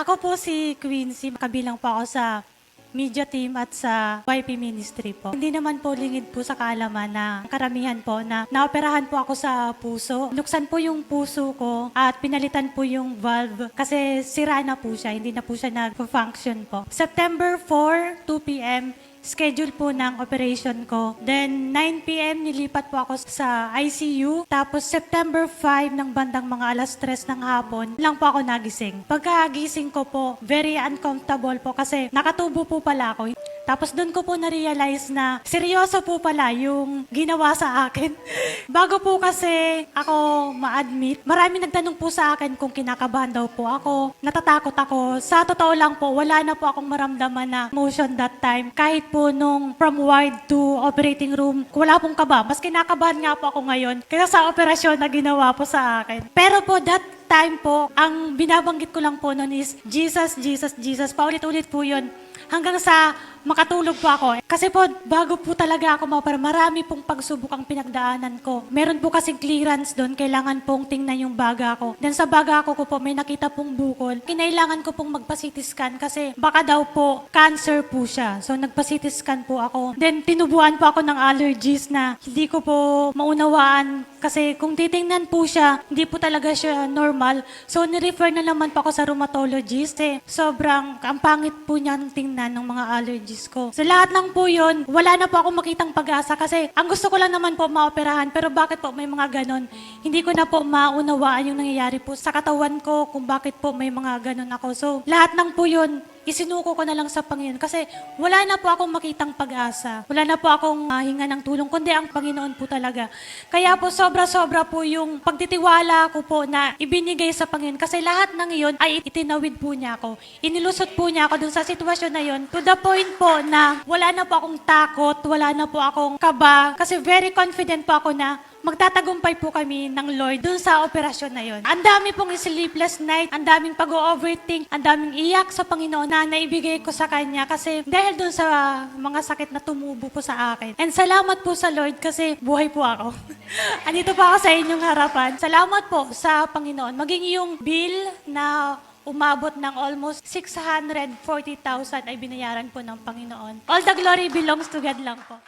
Ako po si Quincy, kabilang po ako sa media team at sa YP Ministry po. Hindi naman po lingid po sa kaalaman na karamihan po na naoperahan po ako sa puso. Nuksan po yung puso ko at pinalitan po yung valve kasi sira na po siya, hindi na po siya nag-function po. September 4, 2 p.m., schedule po ng operation ko. Then 9 p.m. nilipat po ako sa ICU. Tapos September 5 ng bandang mga alas 3 ng hapon lang po ako nagising. Pagkagising ko po, very uncomfortable po kasi nakatubo po pala ako. Tapos doon ko po na-realize na seryoso po pala yung ginawa sa akin. Bago po kasi ako ma-admit, marami nagtanong po sa akin kung kinakabahan daw po ako, natatakot ako. Sa totoo lang po, wala na po akong maramdaman na motion that time. Kahit po nung from ward to operating room, wala pong kaba. Mas kinakabahan nga po ako ngayon kaya sa operasyon na ginawa po sa akin. Pero po that time po, ang binabanggit ko lang po noon is Jesus, Jesus, Jesus. Paulit-ulit po yun hanggang sa makatulog po ako. Kasi po, bago po talaga ako mapara, marami pong pagsubok ang pinagdaanan ko. Meron po kasing clearance doon, kailangan pong tingnan yung baga ko. Then sa baga ko ko po, may nakita pong bukol. Kinailangan ko pong magpa-CT scan kasi baka daw po cancer po siya. So nagpa-CT scan po ako. Then tinubuan po ako ng allergies na hindi ko po maunawaan kasi kung titingnan po siya, hindi po talaga siya normal. So nirefer na naman po ako sa rheumatologist eh. Sobrang, ang pangit po niya ng tingnan ng mga allergies ko. Sa lahat lang po yun, wala na po ako makitang pag-asa kasi ang gusto ko lang naman po maoperahan pero bakit po may mga ganon? Hindi ko na po maunawaan yung nangyayari po sa katawan ko kung bakit po may mga ganon ako. So lahat lang po yun, isinuko ko na lang sa Panginoon kasi wala na po akong makitang pag-asa. Wala na po akong ah, hinga ng tulong, kundi ang Panginoon po talaga. Kaya po sobra-sobra po yung pagtitiwala ko po na ibinigay sa Panginoon kasi lahat ng iyon ay itinawid po niya ako. Inilusot po niya ako dun sa sitwasyon na yon to the point po na wala na po akong takot, wala na po akong kaba kasi very confident po ako na magtatagumpay po kami ng Lord dun sa operasyon na yon. Ang dami pong sleepless night, ang daming pag-overthink, ang daming iyak sa Panginoon na naibigay ko sa Kanya kasi dahil dun sa mga sakit na tumubo po sa akin. And salamat po sa Lord kasi buhay po ako. Andito po ako sa inyong harapan. Salamat po sa Panginoon. Maging yung bill na umabot ng almost 640,000 ay binayaran po ng Panginoon. All the glory belongs to God lang po.